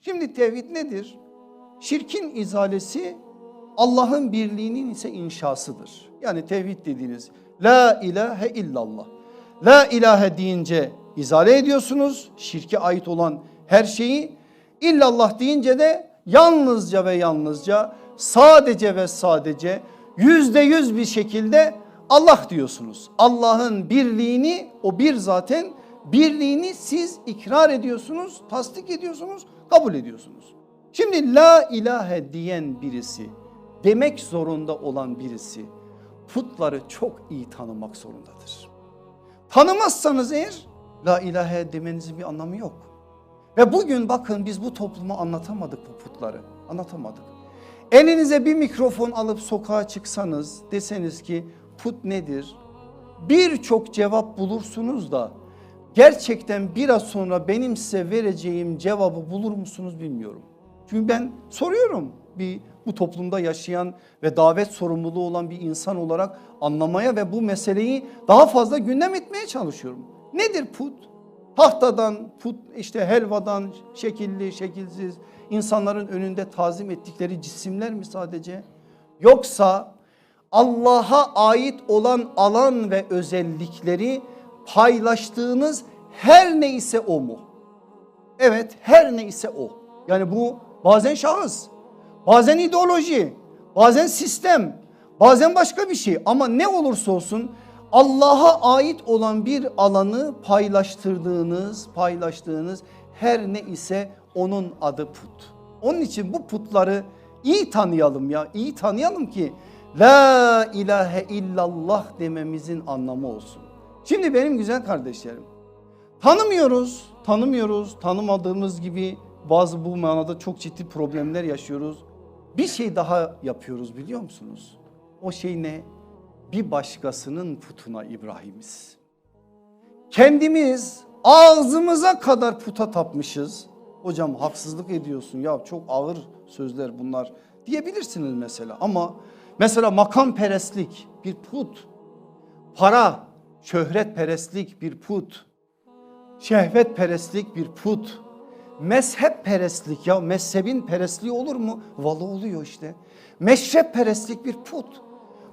Şimdi tevhid nedir? Şirkin izalesi Allah'ın birliğinin ise inşasıdır. Yani tevhid dediğiniz la ilahe illallah. La ilahe deyince izale ediyorsunuz şirke ait olan her şeyi. İllallah deyince de yalnızca ve yalnızca sadece ve sadece yüzde yüz bir şekilde Allah diyorsunuz. Allah'ın birliğini o bir zaten birliğini siz ikrar ediyorsunuz, tasdik ediyorsunuz, kabul ediyorsunuz. Şimdi la ilahe diyen birisi, demek zorunda olan birisi putları çok iyi tanımak zorundadır. Tanımazsanız eğer la ilahe demenizin bir anlamı yok. Ve bugün bakın biz bu topluma anlatamadık bu putları. Anlatamadık. Elinize bir mikrofon alıp sokağa çıksanız deseniz ki put nedir? Birçok cevap bulursunuz da gerçekten biraz sonra benim size vereceğim cevabı bulur musunuz bilmiyorum. Çünkü ben soruyorum bir bu toplumda yaşayan ve davet sorumluluğu olan bir insan olarak anlamaya ve bu meseleyi daha fazla gündem etmeye çalışıyorum. Nedir put? Tahtadan, put işte helvadan, şekilli, şekilsiz insanların önünde tazim ettikleri cisimler mi sadece? Yoksa Allah'a ait olan alan ve özellikleri paylaştığınız her neyse o mu? Evet her neyse o. Yani bu bazen şahıs, bazen ideoloji, bazen sistem, bazen başka bir şey ama ne olursa olsun Allah'a ait olan bir alanı paylaştırdığınız, paylaştığınız her ne ise onun adı put. Onun için bu putları iyi tanıyalım ya, iyi tanıyalım ki la ilahe illallah dememizin anlamı olsun. Şimdi benim güzel kardeşlerim tanımıyoruz, tanımıyoruz, tanımadığımız gibi bazı bu manada çok ciddi problemler yaşıyoruz. Bir şey daha yapıyoruz biliyor musunuz? O şey ne? Bir başkasının putuna İbrahim'iz. Kendimiz ağzımıza kadar puta tapmışız. Hocam haksızlık ediyorsun ya çok ağır sözler bunlar diyebilirsiniz mesela. Ama mesela makam perestlik bir put. Para, şöhret perestlik bir put. Şehvet perestlik bir put. Mezhep perestlik ya mezhebin perestliği olur mu? Vallahi oluyor işte. Meşrep perestlik bir put.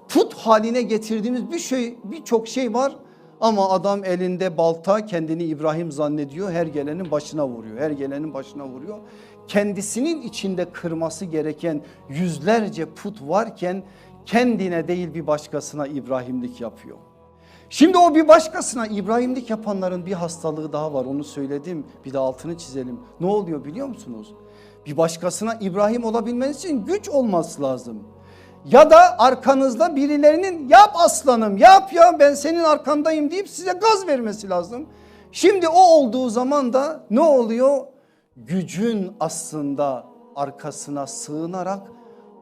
Put haline getirdiğimiz bir şey birçok şey var ama adam elinde balta kendini İbrahim zannediyor. Her gelenin başına vuruyor. Her gelenin başına vuruyor. Kendisinin içinde kırması gereken yüzlerce put varken kendine değil bir başkasına İbrahimlik yapıyor. Şimdi o bir başkasına İbrahimlik yapanların bir hastalığı daha var onu söyledim bir de altını çizelim. Ne oluyor biliyor musunuz? Bir başkasına İbrahim olabilmeniz için güç olması lazım. Ya da arkanızda birilerinin yap aslanım yap ya ben senin arkandayım deyip size gaz vermesi lazım. Şimdi o olduğu zaman da ne oluyor? Gücün aslında arkasına sığınarak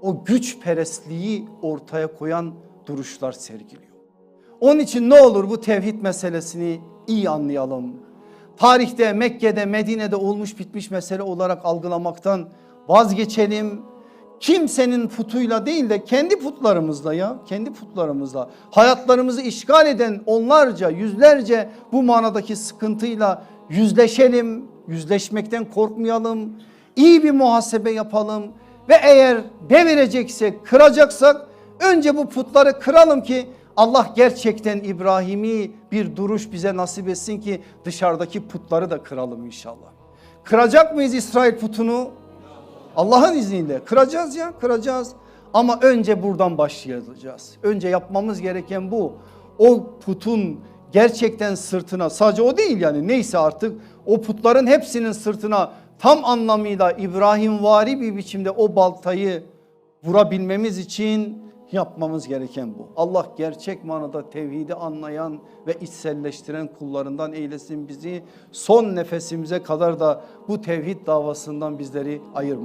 o güç perestliği ortaya koyan duruşlar sergiliyor. Onun için ne olur bu tevhid meselesini iyi anlayalım. Tarihte Mekke'de Medine'de olmuş bitmiş mesele olarak algılamaktan vazgeçelim. Kimsenin putuyla değil de kendi putlarımızla ya kendi putlarımızla hayatlarımızı işgal eden onlarca yüzlerce bu manadaki sıkıntıyla yüzleşelim. Yüzleşmekten korkmayalım. İyi bir muhasebe yapalım ve eğer devireceksek kıracaksak önce bu putları kıralım ki Allah gerçekten İbrahim'i bir duruş bize nasip etsin ki dışarıdaki putları da kıralım inşallah. Kıracak mıyız İsrail putunu? Allah'ın izniyle kıracağız ya kıracağız. Ama önce buradan başlayacağız. Önce yapmamız gereken bu. O putun gerçekten sırtına sadece o değil yani neyse artık o putların hepsinin sırtına tam anlamıyla İbrahim vari bir biçimde o baltayı vurabilmemiz için yapmamız gereken bu. Allah gerçek manada tevhidi anlayan ve içselleştiren kullarından eylesin bizi. Son nefesimize kadar da bu tevhid davasından bizleri ayırmasın.